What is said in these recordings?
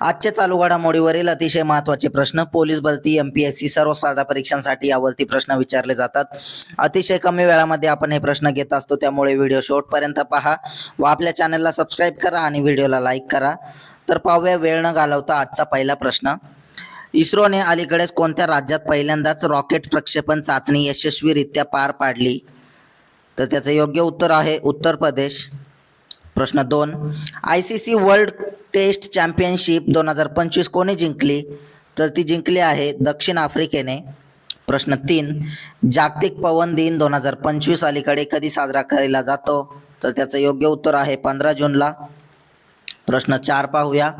आजच्या चालू घडामोडीवरील अतिशय महत्त्वाचे प्रश्न पोलीस भरती एम पी एस सी सर्व स्पर्धा परीक्षांसाठी यावरती प्रश्न विचारले जातात. अतिशय कमी वेळामध्ये आपण हे प्रश्न घेत असतो त्यामुळे व्हिडिओ शेवटपर्यंत पहा व आपल्या चॅनलला सबस्क्राईब करा आणि व्हिडिओला लाईक करा. तर पाहूया वेळ न घालवता आजचा पहिला प्रश्न. इस्रोने अलीकडेच कोणत्या राज्यात पहिल्यांदाच रॉकेट प्रक्षेपण चाचणी यशस्वीरित्या पार पाडली? तर त्याचं योग्य उत्तर आहे उत्तर प्रदेश. प्रश्न दोन. I C C world test championship दोन हजार पंचवीस कोणी जिंकली? तर ती जिंकली आहे दक्षिण आफ्रिकेने. प्रश्न तीन. जागतिक पवन दिन दोन हजार पंचवीस अलीकडे कधी साजरा केला जातो? तर त्याचं योग्य उत्तर आहे पंधरा जूनला. प्रश्न चार पाहूया.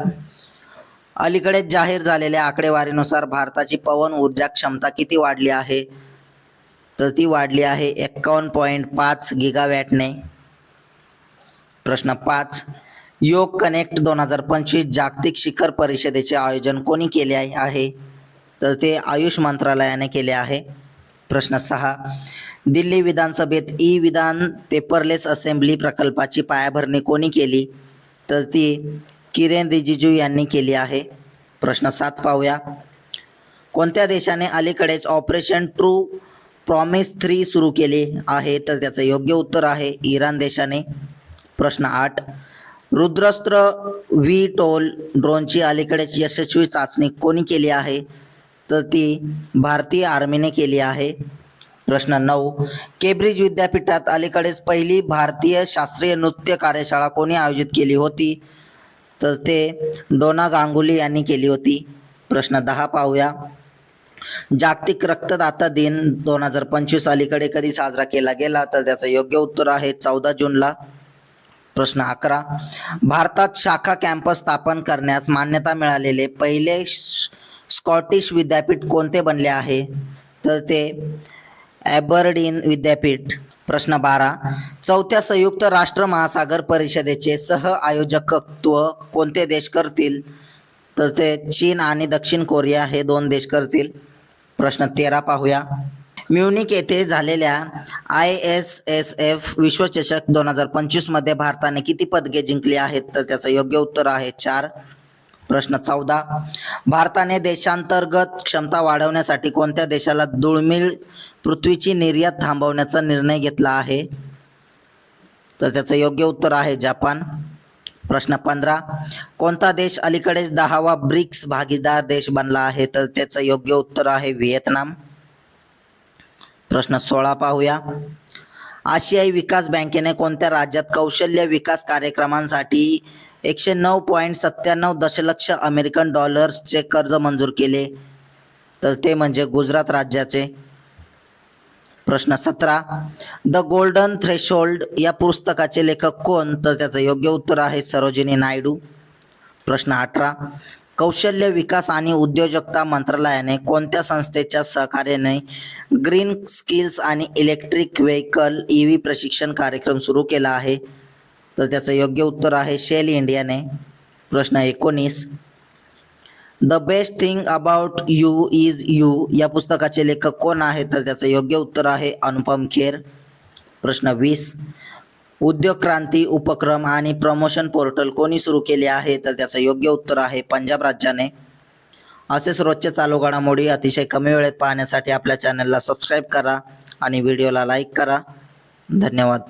अलीकडेच जाहीर झालेल्या आकडेवारीनुसार भारताची पवन ऊर्जा क्षमता किती वाढली आहे? तर ती वाढली आहे एक्कावन्न पॉईंट पाच गिगावॅटने. प्रश्न पाच. योग कनेक्ट दोन हजार पंचवीस जागतिक शिखर परिषदेचे आयोजन कोणी केले आहे- तर ते आयुष मंत्रालयाने केले आहे. प्रश्न सहा. दिल्ली विधानसभेत ई विधान पेपरलेस असेंब्ली प्रकल्पाची पायाभरणी कोणी केली? तर ती किरेन रिजिजू यांनी केली आहे. प्रश्न सात पाहूया. कोणत्या देशाने अलीकडेच ऑपरेशन ट्रू प्रॉमिस थ्री सुरू केले आहे? तर त्याचं योग्य उत्तर आहे इराण देशाने. प्रश्न आठ. रुद्रस्त्र व्ही टोल ड्रोनची अलीकडेच यशस्वी चाचणी कोणी केली आहे? तर ती भारतीय आर्मीने केली आहे. प्रश्न नऊ. केब्रिज विद्यापीठात अलीकडेच पहिली भारतीय शास्त्रीय नृत्य कार्यशाळा कोणी आयोजित केली होती? तर ते डोना गांगुली यांनी केली होती. प्रश्न दहा पाहूया. जागतिक रक्तदाता दिन दोन हजार पंचवीस अलीकडे कधी साजरा केला गेला? तर त्याचं योग्य उत्तर आहे चौदा जूनला. प्रश्न अकरा. भारतात शाखा कॅम्पस स्थापन करण्यास मान्यता मिळालेले पहिले स्कॉटिश विद्यापीठ कोणते बनले आहे? तर ते ॲबर्डीन विद्यापीठ. प्रश्न बारा. चौथ्या संयुक्त राष्ट्र महासागर परिषदेचे सह आयोजकत्व कोणते देश करतील? तर ते चीन आणि दक्षिण कोरिया हे दोन देश करतील. प्रश्न तेरा पाहूया. म्युनिक येथे झालेल्या आय एस एस एफ विश्वचषक दोन हजार पंचवीसमध्ये भारताने किती पदके जिंकली आहेत? तर त्याचं योग्य उत्तर आहे चार. प्रश्न चौदा. भारताने देशांतर्गत क्षमता वाढवण्यासाठी कोणत्या देशाला दुर्मिळ पृथ्वीची निर्यात थांबवण्याचा निर्णय घेतला आहे? तर त्याचं योग्य उत्तर आहे जपान. प्रश्न पंधरा. कोणता देश अलीकडेच दहावा ब्रिक्स भागीदार देश बनला आहे? तर त्याचं योग्य उत्तर आहे व्हिएतनाम. प्रश्न सोळा पाहूया. आशियाई विकास बँकेने कोणत्या राज्यात कौशल्य विकास कार्यक्रमांसाठी एकशे नऊ पॉईंट सत्त्याण्णव दशलक्ष अमेरिकन डॉलर्सचे कर्ज मंजूर केले? तर ते म्हणजे गुजरात राज्याचे. प्रश्न सतरा. द गोल्डन थ्रेशोल्ड या पुस्तकाचे लेखक कोण? तर त्याचं योग्य उत्तर आहे सरोजिनी नायडू. प्रश्न अठरा. कौशल्य विकास आणि उद्योजकता मंत्रालयाने कोणत्या संस्थेच्या सहकार्याने ग्रीन स्किल्स आणि इलेक्ट्रिक व्हेकल ई व्ही प्रशिक्षण कार्यक्रम सुरू केला आहे? तर त्याचं योग्य उत्तर आहे शेल इंडियाने. प्रश्न एकोणीस. The best thing about you is you या पुस्तकाचे लेखक कोण आहे तर त्याचं योग्य उत्तर आहे अनुपम खेर. प्रश्न वीस. उद्योग क्रांती उपक्रम आणि प्रमोशन पोर्टल कोणी सुरू केले आहे तर त्याचं योग्य उत्तर आहे पंजाब राज्याने. असेच रोजच्या चालू घडामोडी अतिशय कमी वेळेत पाहण्यासाठी आपल्या चॅनलला सबस्क्राईब करा आणि व्हिडिओला लाईक करा. धन्यवाद.